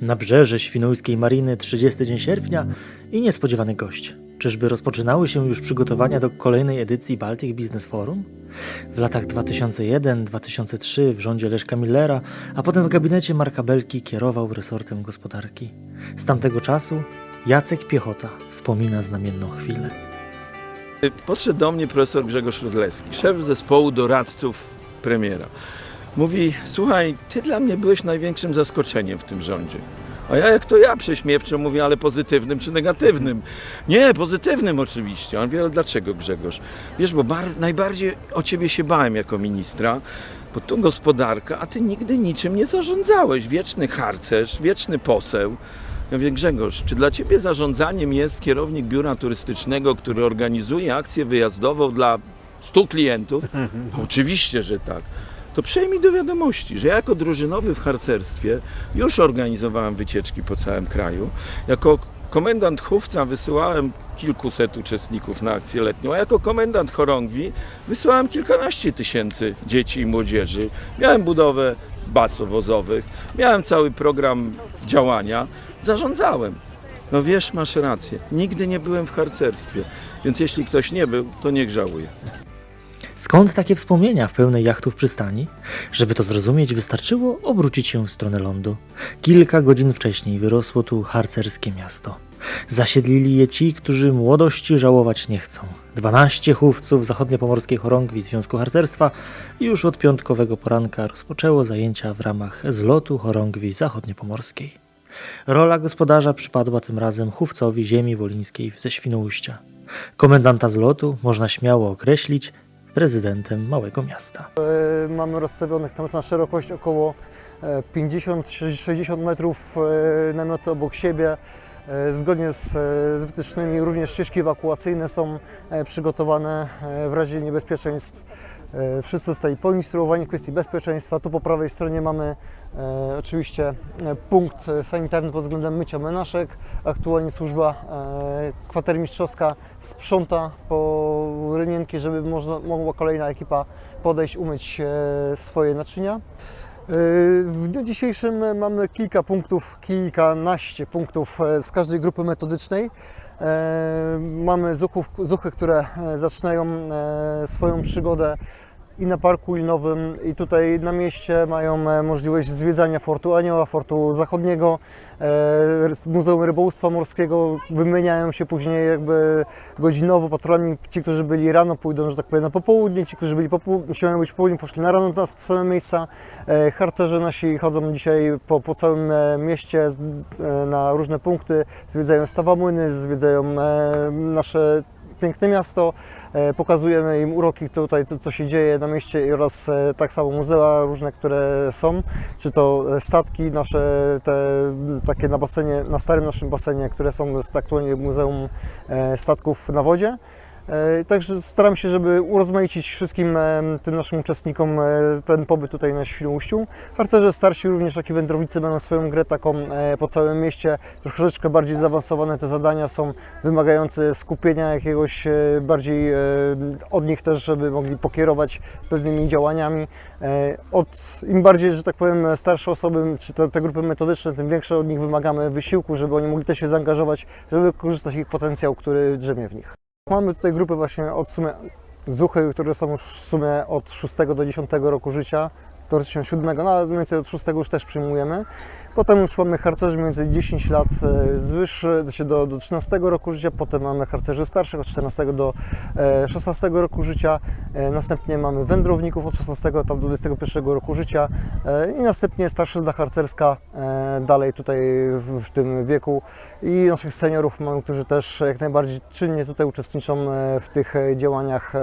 Nabrzeże Świnoujskiej Mariny 30 dzień sierpnia i niespodziewany gość. Czyżby rozpoczynały się już przygotowania do kolejnej edycji Baltic Business Forum? W latach 2001-2003 w rządzie Leszka Millera, a potem w gabinecie Marka Belki kierował resortem gospodarki. Z tamtego czasu Jacek Piechota wspomina znamienną chwilę. Podszedł do mnie profesor Grzegorz Rudlewski, szef zespołu doradców premiera. Mówi, słuchaj, ty dla mnie byłeś największym zaskoczeniem w tym rządzie. A ja jak to ja prześmiewczo mówię, ale pozytywnym czy negatywnym? Nie, pozytywnym oczywiście. On wie, ale dlaczego Grzegorz? Wiesz, bo bar- najbardziej o ciebie się bałem jako ministra, bo tu gospodarka, a ty nigdy niczym nie zarządzałeś. Wieczny harcerz, wieczny poseł. Ja mówię, Grzegorz, czy dla Ciebie zarządzaniem jest kierownik biura turystycznego, który organizuje akcję wyjazdową dla 100 klientów? Oczywiście, że tak. To przyjmij do wiadomości, że ja jako drużynowy w harcerstwie już organizowałem wycieczki po całym kraju. Jako komendant chówca wysyłałem kilkuset uczestników na akcję letnią, a jako komendant chorągwi wysyłałem kilkanaście tysięcy dzieci i młodzieży. Miałem budowę baz obozowych, miałem cały program działania, zarządzałem. No wiesz, masz rację, nigdy nie byłem w harcerstwie, więc jeśli ktoś nie był, to niech żałuje. Skąd takie wspomnienia w pełnej jachtów przystani? Żeby to zrozumieć, wystarczyło obrócić się w stronę lądu. Kilka godzin wcześniej wyrosło tu harcerskie miasto. Zasiedlili je ci, którzy młodości żałować nie chcą. 12 chówców zachodniopomorskiej chorągwi Związku Harcerstwa już od piątkowego poranka rozpoczęło zajęcia w ramach zlotu chorągwi zachodniopomorskiej. Rola gospodarza przypadła tym razem chówcowi ziemi wolińskiej ze Świnoujścia. Komendanta zlotu można śmiało określić prezydentem małego miasta. E, Mamy rozstawionych tam na szerokość około e, 50-60 metrów e, namioty obok siebie. E, Zgodnie z, e, wytycznymi również ścieżki ewakuacyjne są e, przygotowane e, w razie niebezpieczeństw. E, Wszyscy zostali poinstruowani w kwestii bezpieczeństwa. Tu po prawej stronie mamy e, oczywiście e, punkt sanitarny pod względem mycia menaszek. Aktualnie służba e, kwatermistrzowska sprząta po rynienki, żeby można, mogła kolejna ekipa podejść, umyć e, swoje naczynia. E, W dniu dzisiejszym mamy kilka punktów, kilkanaście punktów e, z każdej grupy metodycznej. E, Mamy zuchów, zuchy, które e, zaczynają swoją przygodę i na Parku Lnowym, i tutaj na mieście mają e, możliwość zwiedzania Fortu Anioła, Fortu Zachodniego, e, Muzeum Rybołówstwa Morskiego. Wymieniają się później jakby godzinowo patrolami. Ci, którzy byli rano, pójdą, że tak powiem, na popołudnie. Ci, którzy byli popół- chciałem być południe, poszli na rano w te same miejsca. E, Harcerze nasi chodzą dzisiaj po, po całym mieście na różne punkty, zwiedzają stawamłyny, zwiedzają nasze piękne miasto, e, pokazujemy im uroki tutaj, to, co się dzieje na mieście oraz e, tak samo muzea różne, które są, czy to e, statki nasze, te takie na basenie, na starym naszym basenie, które są aktualnie Muzeum e, Statków na Wodzie. E, Także staram się, żeby urozmaicić wszystkim e, tym naszym uczestnikom e, ten pobyt tutaj na Świnoujściu. Harcerze starsi również, jak i wędrownicy będą swoją grę taką po całym mieście. Troszeczkę bardziej zaawansowane te zadania są, wymagające skupienia jakiegoś bardziej od nich też, żeby mogli pokierować pewnymi działaniami. Od, Im bardziej, że tak powiem, starsze osoby, czy te, te grupy metodyczne, tym większe od nich wymagamy wysiłku, żeby oni mogli też się zaangażować, żeby wykorzystać ich potencjał, który drzemie w nich. Mamy tutaj grupy właśnie od w sumie zuchy, które są już w sumie od 6 do 10 roku życia, teoretycznie 7, no ale mniej więcej od 6 już też przyjmujemy. Potem już mamy harcerzy więcej 10 lat e, zwyższy, znaczy do, do 13 roku życia, potem mamy harcerzy starszych od 14 do e, 16 roku życia, e, następnie mamy wędrowników od 16 tam do 21 roku życia. E, i następnie starszyzna harcerska e, dalej tutaj w, tym wieku. I naszych seniorów mamy, którzy też jak najbardziej czynnie tutaj uczestniczą e, w tych e, działaniach e,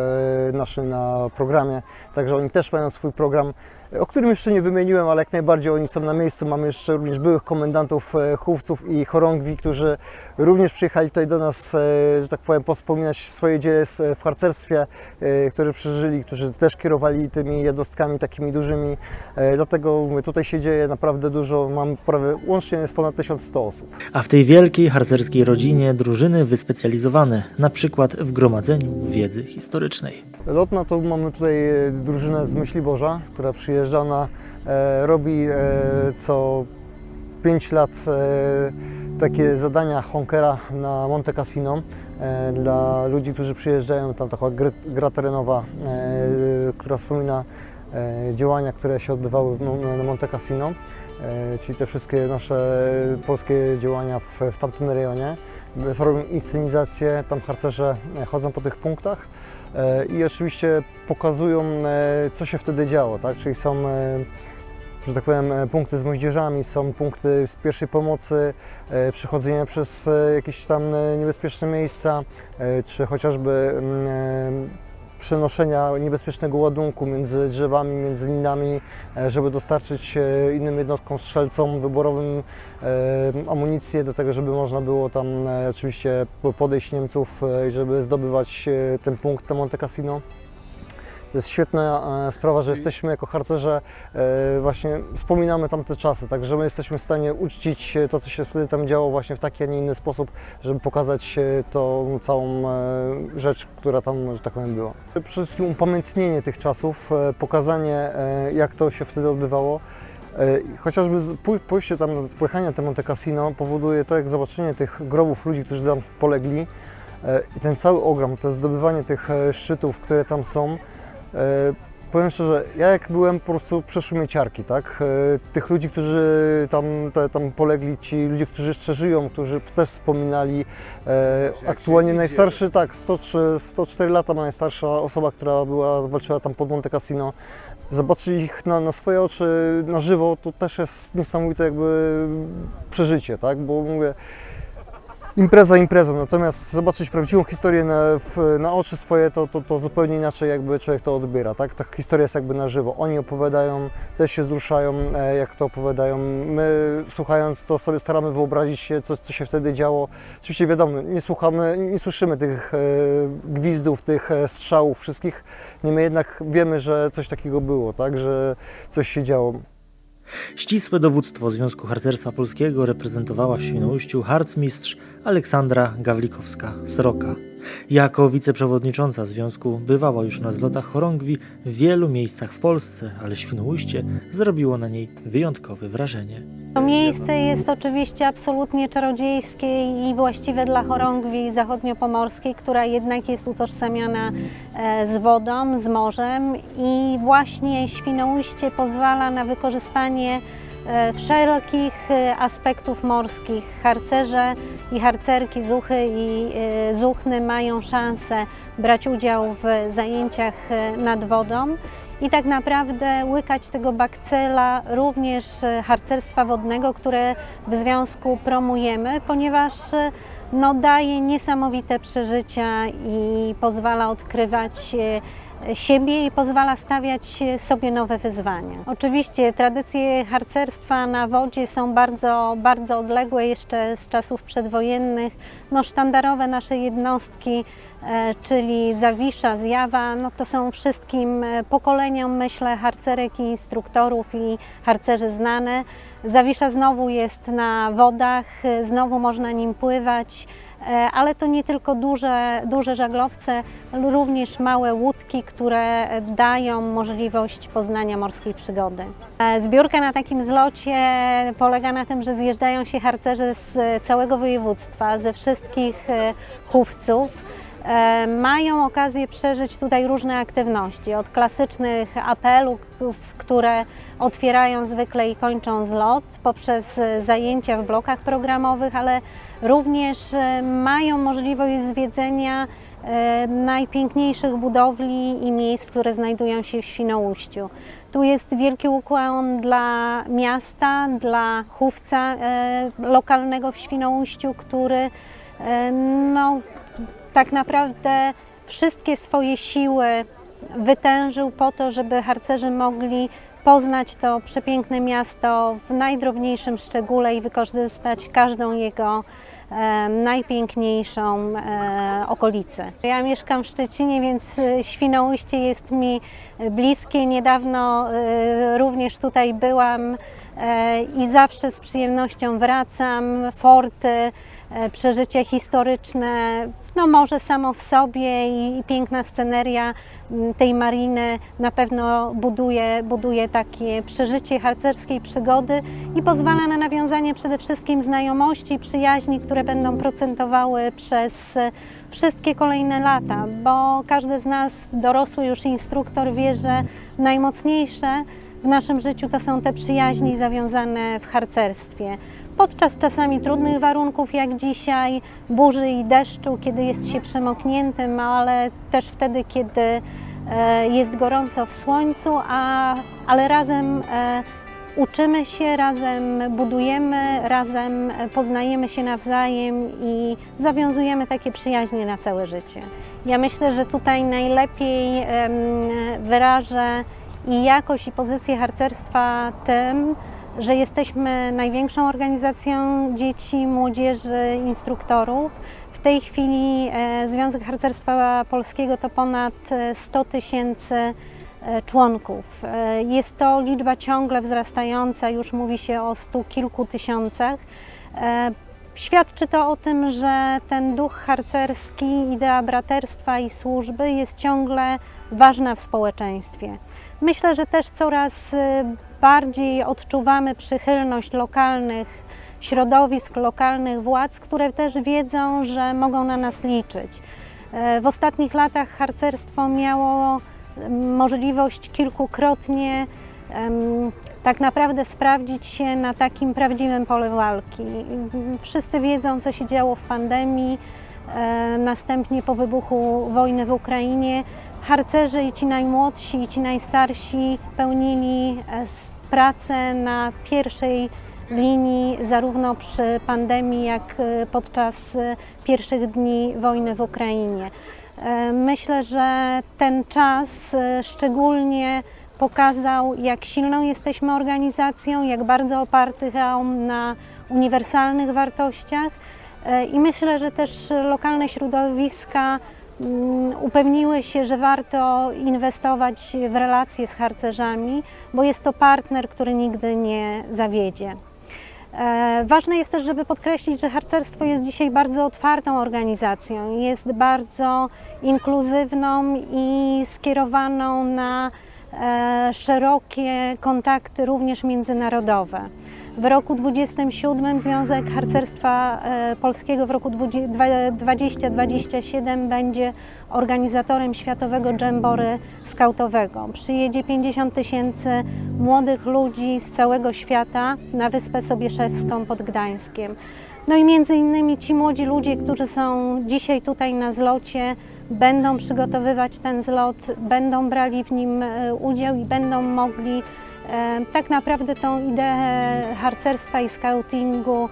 naszym na programie, także oni też mają swój program, e, o którym jeszcze nie wymieniłem, ale jak najbardziej oni są na miejscu. Mamy jeszcze również byłych komendantów e, chówców i chorągwi, którzy również przyjechali tutaj do nas, e, że tak powiem, wspominać swoje dzieje s- w harcerstwie, e, które przeżyli, którzy też kierowali tymi jednostkami takimi dużymi. E, Dlatego tutaj się dzieje naprawdę dużo. Mam prawie, łącznie jest ponad 1100 osób. A w tej wielkiej harcerskiej rodzinie drużyny wyspecjalizowane, na przykład w gromadzeniu wiedzy historycznej. Lotna to mamy tutaj e, drużynę z Myśli Boża, która przyjeżdża na, e, robi e, co 5 lat e, takie zadania Honkera na Monte Cassino e, dla ludzi, którzy przyjeżdżają. Tam taka gra, gra terenowa, e, która wspomina e, działania, które się odbywały w, na Monte Cassino, e, czyli te wszystkie nasze polskie działania w, w tamtym rejonie. Robią inscenizację, tam harcerze e, chodzą po tych punktach i oczywiście pokazują, e, co się wtedy działo, tak? czyli są e, że tak powiem, e, punkty z moździerzami, są punkty z pierwszej pomocy, e, przechodzenie przez e, jakieś tam e, niebezpieczne miejsca, e, czy chociażby mm, e, przenoszenia niebezpiecznego ładunku między drzewami, między linami, e, żeby dostarczyć e, innym jednostkom strzelcom wyborowym e, amunicję do tego, żeby można było tam oczywiście podejść Niemców i żeby zdobywać ten punkt na Monte Cassino. To jest świetna e, sprawa, że jesteśmy jako harcerze, e, właśnie wspominamy tamte czasy, tak, że my jesteśmy w stanie uczcić to, co się wtedy tam działo właśnie w taki, a nie inny sposób, żeby pokazać tą całą e, rzecz, która tam, że tak powiem, była. Przede wszystkim upamiętnienie tych czasów, pokazanie, jak to się wtedy odbywało. Chociażby pójście tam, pojechanie na te Monte Cassino powoduje to, jak zobaczenie tych grobów ludzi, którzy tam polegli i ten cały ogrom, to zdobywanie tych szczytów, które tam są, Powiem szczerze, ja jak byłem, po prostu przeszły mnie ciarki, tak? E, Tych ludzi, którzy tam, te, tam polegli, ci ludzie, którzy jeszcze żyją, którzy też wspominali. E, aktualnie najstarszy, tak, 103, 104 lata ma najstarsza osoba, która była, walczyła tam pod Monte Cassino. Zobaczyć ich na, na swoje oczy, na żywo, to też jest niesamowite jakby przeżycie, tak? Bo mówię, impreza imprezą, natomiast zobaczyć prawdziwą historię na, w, na oczy swoje, to, to, to zupełnie inaczej jakby człowiek to odbiera, tak? Ta historia jest jakby na żywo. Oni opowiadają, też się wzruszają, e, jak to opowiadają. My słuchając to sobie staramy wyobrazić się, co, co się wtedy działo. Oczywiście wiadomo, nie słuchamy, nie słyszymy tych e, gwizdów, tych e, strzałów wszystkich, niemniej jednak wiemy, że coś takiego było, tak? Że coś się działo. Ścisłe dowództwo Związku Harcerstwa Polskiego reprezentowała w Świnoujściu harcmistrz Aleksandra Gawlikowska-Sroka. Jako wiceprzewodnicząca związku bywała już na zlotach chorągwi w wielu miejscach w Polsce, ale Świnoujście zrobiło na niej wyjątkowe wrażenie. To miejsce jest oczywiście absolutnie czarodziejskie i właściwe dla chorągwi zachodniopomorskiej, która jednak jest utożsamiana e, z wodą, z morzem i właśnie Świnoujście pozwala na wykorzystanie wszelkich e, aspektów morskich. Harcerze i harcerki, zuchy i e, zuchny mają szansę brać udział w zajęciach e, nad wodą i tak naprawdę łykać tego bakcela również e, harcerstwa wodnego, które w związku promujemy, ponieważ e, no, daje niesamowite przeżycia i pozwala odkrywać e, siebie i pozwala stawiać sobie nowe wyzwania. Oczywiście tradycje harcerstwa na wodzie są bardzo, bardzo odległe jeszcze z czasów przedwojennych. No, sztandarowe nasze jednostki, e, czyli Zawisza, Zjawa, no to są wszystkim e, pokoleniom, myślę, harcerek i instruktorów i harcerzy znane. Zawisza znowu jest na wodach, e, znowu można nim pływać. E, ale to nie tylko duże, duże żaglowce, również małe łódki, które dają możliwość poznania morskiej przygody. E, Zbiórka na takim zlocie polega na tym, że zjeżdżają się harcerze z całego województwa, ze wszystkich e, chówców. Mają okazję przeżyć tutaj różne aktywności, od klasycznych apelów, które otwierają zwykle i kończą zlot, poprzez e, zajęcia w blokach programowych, ale również e, mają możliwość zwiedzenia e, najpiękniejszych budowli i miejsc, które znajdują się w Świnoujściu. Tu jest wielki ukłon dla miasta, dla chówca lokalnego w Świnoujściu, który no, tak naprawdę wszystkie swoje siły wytężył po to, żeby harcerzy mogli poznać to przepiękne miasto w najdrobniejszym szczególe i wykorzystać każdą jego e, najpiękniejszą e, okolicę. Ja mieszkam w Szczecinie, więc e, Świnoujście jest mi bliskie. Niedawno również tutaj byłam i zawsze z przyjemnością wracam. Forty, e, przeżycia historyczne, No morze samo w sobie i, piękna sceneria tej mariny na pewno buduje, buduje takie przeżycie harcerskiej przygody i pozwala na nawiązanie przede wszystkim znajomości, przyjaźni, które będą procentowały przez wszystkie kolejne lata, bo każdy z nas, dorosły już instruktor, wie, że najmocniejsze w naszym życiu to są te przyjaźni zawiązane w harcerstwie. Podczas czasami trudnych warunków, jak dzisiaj, burzy i deszczu, kiedy jest się przemokniętym, ale też wtedy, kiedy e, jest gorąco w słońcu, a, ale razem e, uczymy się, razem budujemy, razem poznajemy się nawzajem i zawiązujemy takie przyjaźnie na całe życie. Ja myślę, że tutaj najlepiej wyrażę i jakość i pozycję harcerstwa tym, że jesteśmy największą organizacją dzieci, młodzieży, instruktorów. W tej chwili e, Związek Harcerstwa Polskiego to ponad e, 100 tysięcy e, członków. E, Jest to liczba ciągle wzrastająca, już mówi się o stu kilku tysiącach. E, Świadczy to o tym, że ten duch harcerski, idea braterstwa i służby jest ciągle ważna w społeczeństwie. Myślę, że też coraz bardziej odczuwamy przychylność lokalnych środowisk, lokalnych władz, które też wiedzą, że mogą na nas liczyć. E, W ostatnich latach harcerstwo miało możliwość kilkukrotnie tak naprawdę sprawdzić się na takim prawdziwym polu walki. Wszyscy wiedzą, co się działo w pandemii, e, następnie po wybuchu wojny w Ukrainie. Harcerzy i ci najmłodsi, i ci najstarsi pełnili e, pracę na pierwszej linii, zarówno przy pandemii, jak e, podczas e, pierwszych dni wojny w Ukrainie. Myślę, że ten czas szczególnie pokazał, jak silną jesteśmy organizacją, jak bardzo opartą na uniwersalnych wartościach. I myślę, że też lokalne środowiska upewniły się, że warto inwestować w relacje z harcerzami, bo jest to partner, który nigdy nie zawiedzie. E, Ważne jest też, żeby podkreślić, że harcerstwo jest dzisiaj bardzo otwartą organizacją. Jest bardzo inkluzywną i skierowaną na e, szerokie kontakty, również międzynarodowe. W roku 27 Związek Harcerstwa e, Polskiego w roku 20- dwa- 2027 będzie organizatorem światowego dżembory skautowego. Przyjedzie 50 tysięcy młodych ludzi z całego świata na Wyspę Sobieszewską pod Gdańskiem. No i między innymi ci młodzi ludzie, którzy są dzisiaj tutaj na zlocie, będą przygotowywać ten zlot, będą brali w nim e, udział i będą mogli tak naprawdę tą ideę harcerstwa i scoutingu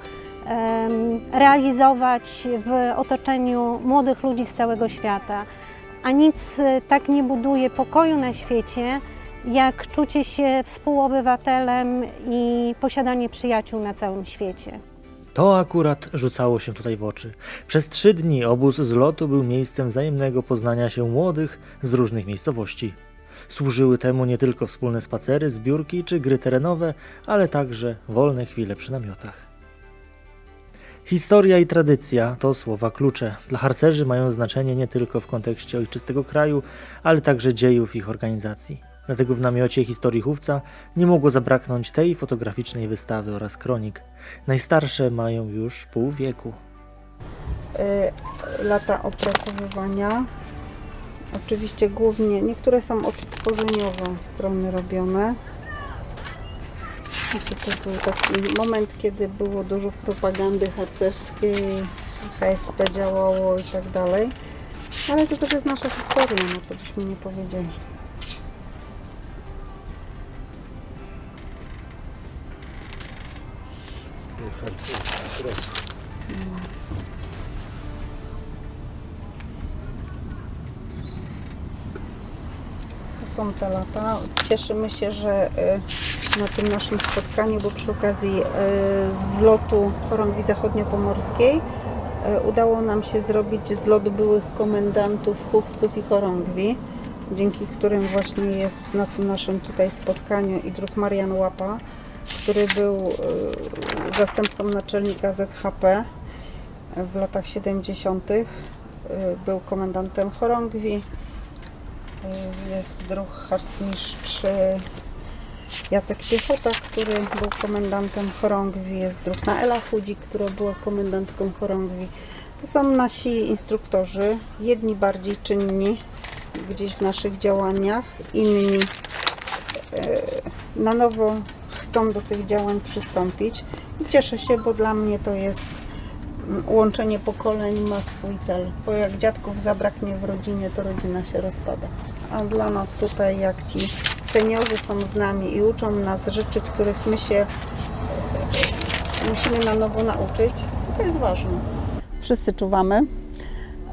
realizować w otoczeniu młodych ludzi z całego świata. A nic e, tak nie buduje pokoju na świecie, jak czucie się współobywatelem i posiadanie przyjaciół na całym świecie. To akurat rzucało się tutaj w oczy. Przez trzy dni obóz z lotu był miejscem wzajemnego poznania się młodych z różnych miejscowości. Służyły temu nie tylko wspólne spacery, zbiórki czy gry terenowe, ale także wolne chwile przy namiotach. Historia i tradycja to słowa klucze. Dla harcerzy mają znaczenie nie tylko w kontekście ojczystego kraju, ale także dziejów ich organizacji. Dlatego w namiocie historii chówca nie mogło zabraknąć tej fotograficznej wystawy oraz kronik. Najstarsze mają już pół wieku. y, lata opracowywania. Oczywiście głównie, niektóre są odtworzeniowe strony robione. Wiecie, to był taki moment, kiedy było dużo propagandy harcerskiej, HSP działało i tak dalej. Ale to też jest nasza historia, no co byśmy nie powiedzieli. Są te lata. Cieszymy się, że y, na tym naszym spotkaniu, bo przy okazji y, zlotu chorągwi zachodniopomorskiej y, udało nam się zrobić zlot byłych komendantów, chówców i chorągwi, dzięki którym właśnie jest na tym naszym tutaj spotkaniu i druk Marian Łapa, który był zastępcą naczelnika ZHP w latach 70. był komendantem chorągwi. Y, Jest druh harcmistrz y, Jacek Piechota, który był komendantem chorągwi. Jest druhna Ela Chudzik, która była komendantką chorągwi. To są nasi instruktorzy, jedni bardziej czynni gdzieś w naszych działaniach, inni e, na nowo chcą do tych działań przystąpić i cieszę się, bo dla mnie to jest mm, łączenie pokoleń ma swój cel, bo jak dziadków zabraknie w rodzinie, to rodzina się rozpada. A dla nas tutaj, jak ci seniorzy są z nami i uczą nas rzeczy, których my się e, musimy na nowo nauczyć, to jest ważne. Wszyscy czuwamy.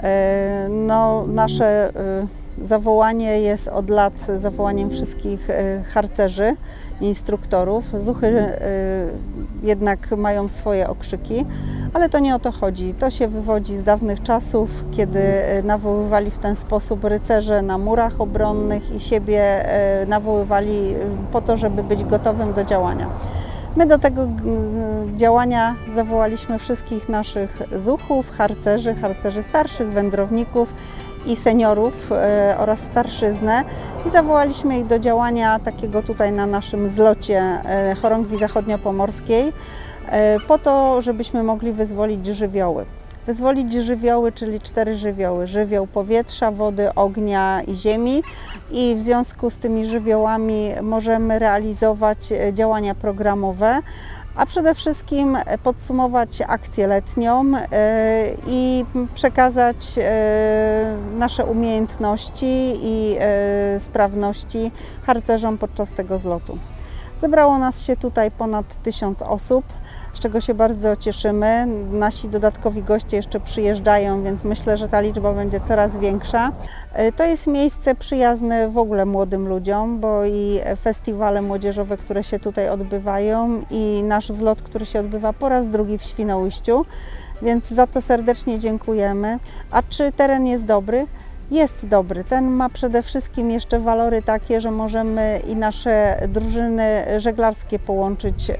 E, No, nasze e, zawołanie jest od lat zawołaniem wszystkich harcerzy, instruktorów. Zuchy jednak mają swoje okrzyki, ale to nie o to chodzi. To się wywodzi z dawnych czasów, kiedy e, nawoływali w ten sposób rycerze na murach obronnych i siebie e, nawoływali e, po to, żeby być gotowym do działania. My do tego działania zawołaliśmy wszystkich naszych zuchów, harcerzy, harcerzy starszych, wędrowników i seniorów oraz starszyznę i zawołaliśmy ich do działania takiego tutaj na naszym zlocie chorągwi zachodniopomorskiej e, po to, żebyśmy mogli wyzwolić żywioły. Wyzwolić żywioły, czyli cztery żywioły: żywioł powietrza, wody, ognia i ziemi. I w związku z tymi żywiołami możemy realizować e, działania programowe, a przede wszystkim e, podsumować akcję letnią e, i przekazać e, nasze umiejętności i e, sprawności harcerzom podczas tego zlotu. Zebrało nas się tutaj ponad tysiąc osób, z czego się bardzo cieszymy. Nasi dodatkowi goście jeszcze przyjeżdżają, więc myślę, że ta liczba będzie coraz większa. E, To jest miejsce przyjazne w ogóle młodym ludziom, bo i festiwale młodzieżowe, które się tutaj odbywają, i nasz zlot, który się odbywa po raz drugi w Świnoujściu, więc za to serdecznie dziękujemy. A czy teren jest dobry? Jest dobry. Ten ma przede wszystkim jeszcze walory takie, że możemy i nasze drużyny żeglarskie połączyć e,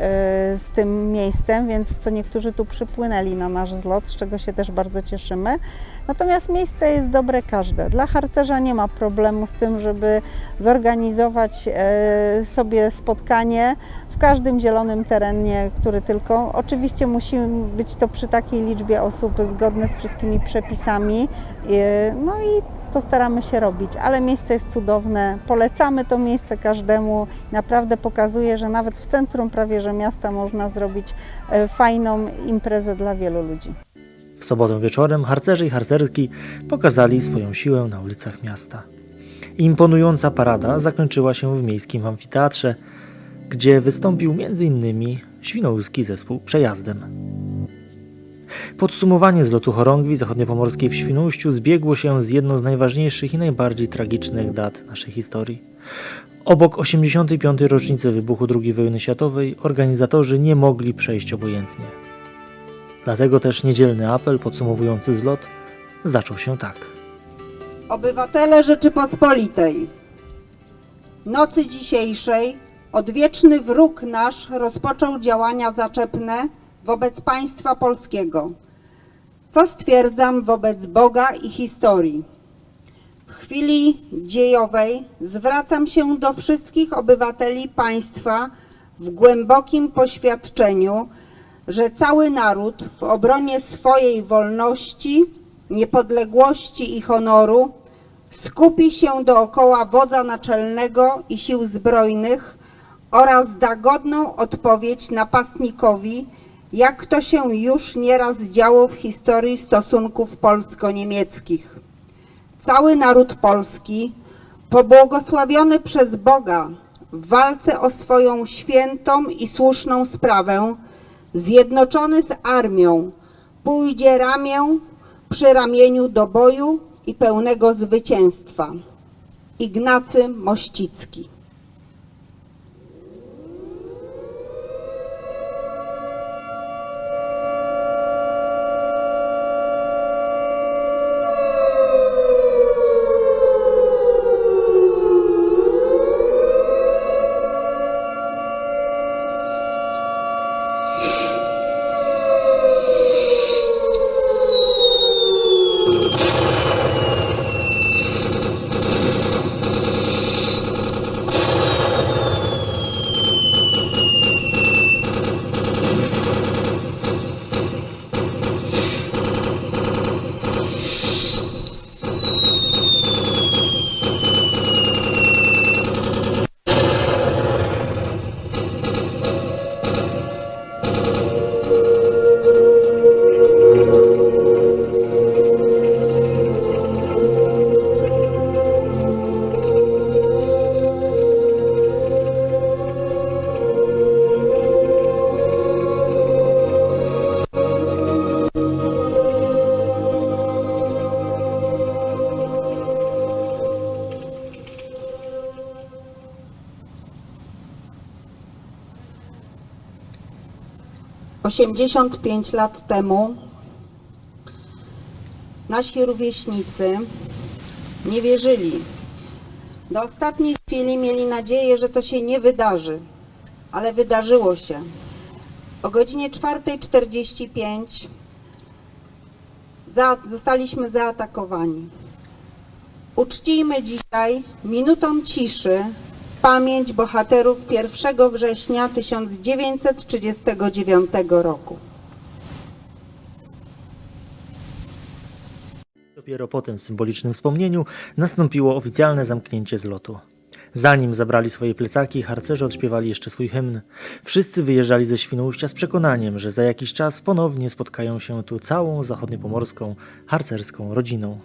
z tym miejscem, więc co niektórzy tu przypłynęli na nasz zlot, z czego się też bardzo cieszymy. Natomiast miejsce jest dobre każde. Dla harcerza nie ma problemu z tym, żeby zorganizować e, sobie spotkanie w każdym zielonym terenie, który tylko. Oczywiście musi być to przy takiej liczbie osób zgodne z wszystkimi przepisami. e, No i to staramy się robić, ale miejsce jest cudowne. Polecamy to miejsce każdemu. Naprawdę pokazuje, że nawet w centrum prawie że miasta można zrobić e, fajną imprezę dla wielu ludzi. W sobotę wieczorem harcerze i harcerki pokazali swoją siłę na ulicach miasta. Imponująca parada zakończyła się w miejskim amfiteatrze, gdzie wystąpił m.in. świnoujski zespół Przejazdem. Podsumowanie zlotu chorągwi zachodniopomorskiej w Świnoujściu zbiegło się z jedną z najważniejszych i najbardziej tragicznych dat naszej historii. Obok 85. rocznicy wybuchu II wojny światowej organizatorzy nie mogli przejść obojętnie. Dlatego też niedzielny apel podsumowujący zlot zaczął się tak. Obywatele Rzeczypospolitej, nocy dzisiejszej odwieczny wróg nasz rozpoczął działania zaczepne wobec państwa polskiego, co stwierdzam wobec Boga i historii. W chwili dziejowej zwracam się do wszystkich obywateli państwa w głębokim poświadczeniu, że cały naród w obronie swojej wolności, niepodległości i honoru skupi się dookoła wodza naczelnego i sił zbrojnych oraz da godną odpowiedź napastnikowi, jak to się już nieraz działo w historii stosunków polsko-niemieckich. Cały naród polski, pobłogosławiony przez Boga w walce o swoją świętą i słuszną sprawę, zjednoczony z armią, pójdzie ramię przy ramieniu do boju i pełnego zwycięstwa. Ignacy Mościcki. 85 lat temu nasi rówieśnicy nie wierzyli. Do ostatniej chwili mieli nadzieję, że to się nie wydarzy, ale wydarzyło się. O godzinie 4.45 za, zostaliśmy zaatakowani. Uczcijmy dzisiaj minutą ciszy pamięć bohaterów 1 września 1939 roku. Dopiero po tym symbolicznym wspomnieniu nastąpiło oficjalne zamknięcie zlotu. Zanim zabrali swoje plecaki, harcerze odśpiewali jeszcze swój hymn. Wszyscy wyjeżdżali ze Świnoujścia z przekonaniem, że za jakiś czas ponownie spotkają się tu całą zachodniopomorską harcerską rodziną.